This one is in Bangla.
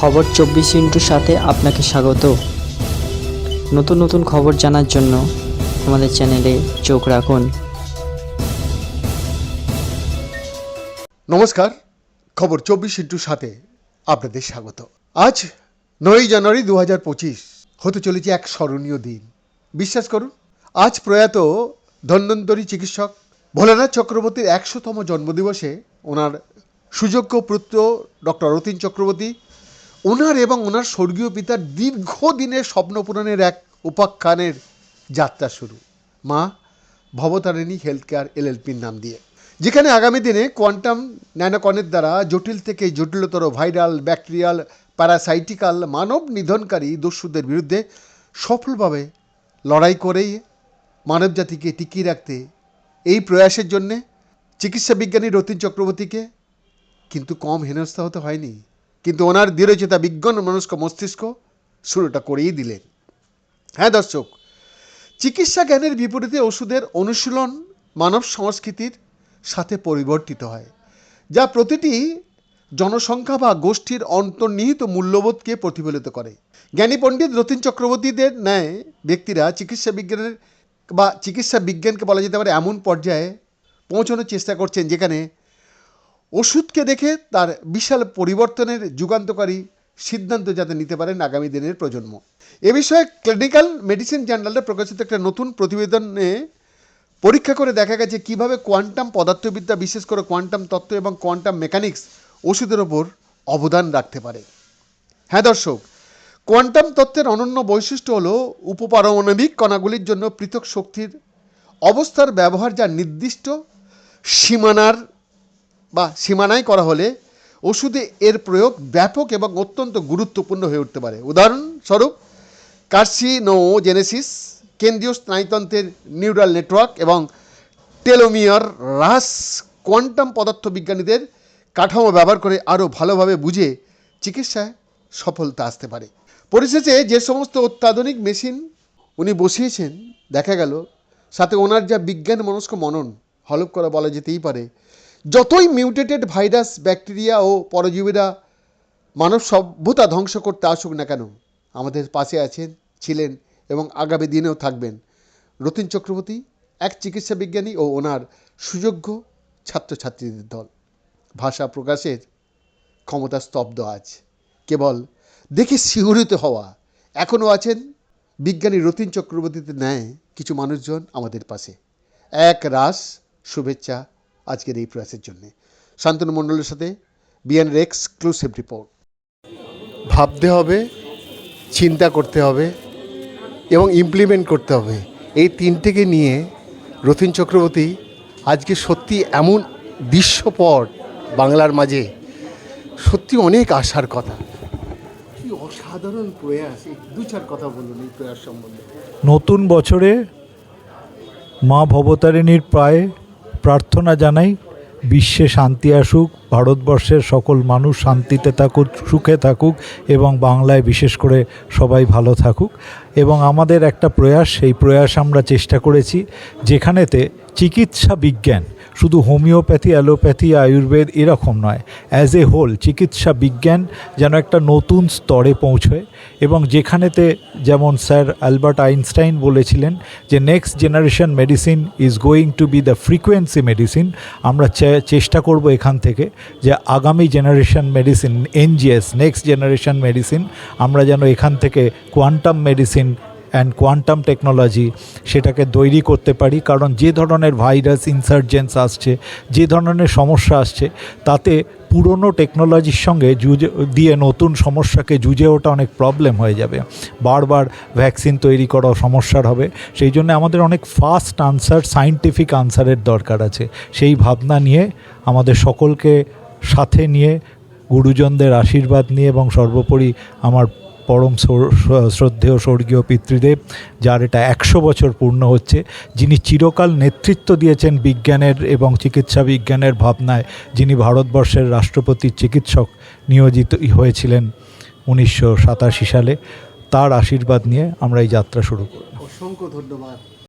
খবর চব্বিশ ইন্টুর সাথে আপনাকে স্বাগত। নতুন নতুন খবর জানার জন্য আমাদের চ্যানেলে চোখ রাখুন। নমস্কার, খবর চব্বিশ ইন্টুর সাথে আপনাদের স্বাগত। আজ নয়ই জানুয়ারি দু হাজার পঁচিশ, হতে চলেছে এক স্মরণীয় দিন। বিশ্বাস করুন, আজ প্রয়াত ধন্বন্তরী চিকিৎসক ভোলানাথ চক্রবর্তীর একশোতম জন্মদিবসে ওনার সুযোগ্য পুত্র ডক্টর রতীন চক্রবর্তী ওনার এবং ওনার স্বর্গীয় পিতার দীর্ঘদিনের স্বপ্ন পূরণের এক উপাখ্যানের যাত্রা শুরু। মা, ভবতারিণী হেলথ কেয়ার এলএলপির নাম দিয়ে। যেখানে আগামী দিনে কোয়ান্টাম ন্যানোকনের দ্বারা জটিল থেকে জটিলতর ভাইরাল, ব্যাকটেরিয়াল, প্যারাসাইটিক্যাল, মানব নিধনকারী দস্যুদের বিরুদ্ধে সফলভাবে লড়াই করেই মানবজাতিকে টিকিয়ে রাখতে এই প্রয়াসের জন্যে চিকিৎসা বিজ্ঞানী রতীন চক্রবর্তীকে কিন্তু কম হেনস্থা হতে হয়নি। কিন্তু ওনার দৃঢ়চেতা বিজ্ঞান মনস্ক মস্তিষ্ক শুরুটা করেই দিলেন। হ্যাঁ দর্শক, চিকিৎসা জ্ঞানের বিপরীতে ওষুধের অনুশীলন মানব সংস্কৃতির সাথে পরিবর্তিত হয়, যা প্রতিটি জনসংখ্যা বা গোষ্ঠীর অন্তর্নিহিত মূল্যবোধকে প্রতিফলিত করে। জ্ঞানী পণ্ডিত রতীন চক্রবর্তীদের ন্যায় ব্যক্তিরা চিকিৎসা বিজ্ঞানের বা চিকিৎসা বিজ্ঞানকে বলা যেতে পারে এমন পর্যায়ে পৌঁছানোর চেষ্টা করছেন, যেখানে ওষুধকে দেখে তার বিশাল পরিবর্তনের যুগান্তকারী সিদ্ধান্ত যাতে নিতে পারেন আগামী দিনের প্রজন্ম। এ বিষয়ে ক্লিনিক্যাল মেডিসিন জার্নালে প্রকাশিত একটা নতুন প্রতিবেদনে পরীক্ষা করে দেখা গেছে কীভাবে কোয়ান্টাম পদার্থবিদ্যা, বিশেষ করে কোয়ান্টাম তত্ত্ব এবং কোয়ান্টাম মেকানিক্স ওষুধের ওপর অবদান রাখতে পারে। হ্যাঁ দর্শক, কোয়ান্টাম তত্ত্বের অনন্য বৈশিষ্ট্য হল উপপারমাণবিক কণাগুলির জন্য পৃথক শক্তির অবস্থার ব্যবহার যা নির্দিষ্ট সীমানার বা সীমানায় করা হলে ওষুধে এর প্রয়োগ ব্যাপক এবং অত্যন্ত গুরুত্বপূর্ণ হয়ে উঠতে পারে। উদাহরণস্বরূপ, কার্সিনোজেনেসিস, কেন্দ্রীয় স্নায়ুতন্ত্রের নিউরাল নেটওয়ার্ক এবং টেলোমিয়ার হ্রাস কোয়ান্টাম পদার্থবিজ্ঞানীদের কাঠামো ব্যবহার করে আরও ভালোভাবে বুঝে চিকিৎসায় সফলতা আসতে পারে। পরিশেষে যে সমস্ত অত্যাধুনিক মেশিন উনি বসিয়েছেন, দেখা গেল, সাথে ওনার যা বিজ্ঞান মনস্ক মনন হলপ করা বলা যেতেই পারে যতই মিউটেটেড ভাইরাস, ব্যাকটেরিয়া ও পরজীবীরা মানব সভ্যতা ধ্বংস করতে আসুক না কেন, আমাদের পাশে আছেন, ছিলেন এবং আগামী দিনেও থাকবেন রতিন চক্রবর্তী, এক চিকিৎসা বিজ্ঞানী ও ওনার সুযোগ্য ছাত্রছাত্রীদের দল। ভাষা প্রকাশের ক্ষমতা স্তব্ধ আজ। কেবল দেখে শিহরিত হওয়া। এখনও আছেন বিজ্ঞানী রতিন চক্রবর্তীতে ন্যায় কিছু মানুষজন আমাদের পাশে। এক রাস শুভেচ্ছা আজকের এই প্রয়াসের জন্য। শান্তনু মণ্ডলের সাথে বিএন এক্সক্লুসিভ রিপোর্ট ভাবতে হবে চিন্তা করতে হবে এবং ইমপ্লিমেন্ট করতে হবে। এই তিনটেকে নিয়ে রথীন চক্রবর্তী আজকে সত্যি এমন দৃশ্যপট বাংলার মাঝে সত্যি অনেক আশার কথা। কি অসাধারণ প্রয়াস। এই দু চার কথা বলুন এই প্রয়াস সম্বন্ধে। নতুন বছরে মা ভবতারিণীর প্রায় প্রার্থনা জানাই, বিশ্বে শান্তি আসুক, ভারতবর্ষের সকল মানুষ শান্তিতে থাকুক, সুখে থাকুক এবং বাংলায় বিশেষ করে সবাই ভালো থাকুক। এবং আমাদের একটা প্রয়াস, সেই প্রয়াস আমরা চেষ্টা করেছি, যেখানেতে চিকিৎসা বিজ্ঞান শুধু হোমিওপ্যাথি, অ্যালোপ্যাথি, আয়ুর্বেদ এরকম নয়। অ্যাজ এ হোল চিকিৎসা বিজ্ঞান যেন একটা নতুন স্তরে পৌঁছয় এবং যেখানেতে যেমন স্যার অ্যালবার্ট আইনস্টাইন বলেছিলেন যে next generation medicine is going to be the frequency medicine আমরা চেষ্টা করব এখান থেকে যে আগামী generation medicine NGS next generation medicine আমরা যেন এখান থেকে quantum medicine and quantum technology সেটাকে তৈরি করতে পারি। কারণ যে ধরনের ভাইরাস ইনসার্জেন্স আসছে, যে ধরনের সমস্যা আসছে, তাতে পুরনো টেকনোলজির সঙ্গে জুজে দিয়ে নতুন সমস্যাকে জুঝে ওঠা অনেক প্রবলেম হয়ে যাবে। বারবার ভ্যাকসিন তৈরি করা সমস্যার হবে। সেই জন্য আমাদের অনেক ফাস্ট আনসার সাইন্টিফিক আনসারের দরকার আছে। সেই ভাবনা নিয়ে আমাদের সকলকে সাথে নিয়ে, গুরুজনদের আশীর্বাদ নিয়ে এবং সর্বোপরি আমার পরম শ্রদ্ধেয় স্বর্গীয় পিতৃদেব, যার এটা একশো বছর পূর্ণ হচ্ছে, যিনি চিরকাল নেতৃত্ব দিয়েছেন বিজ্ঞানের এবং চিকিৎসা বিজ্ঞানের ভাবনায়, যিনি ভারতবর্ষের রাষ্ট্রপতির চিকিৎসক নিয়োজিত হয়েছিলেন উনিশশো সাতাশি সালে, তার আশীর্বাদ নিয়ে আমরা এই যাত্রা শুরু করব। অসংখ্য ধন্যবাদ।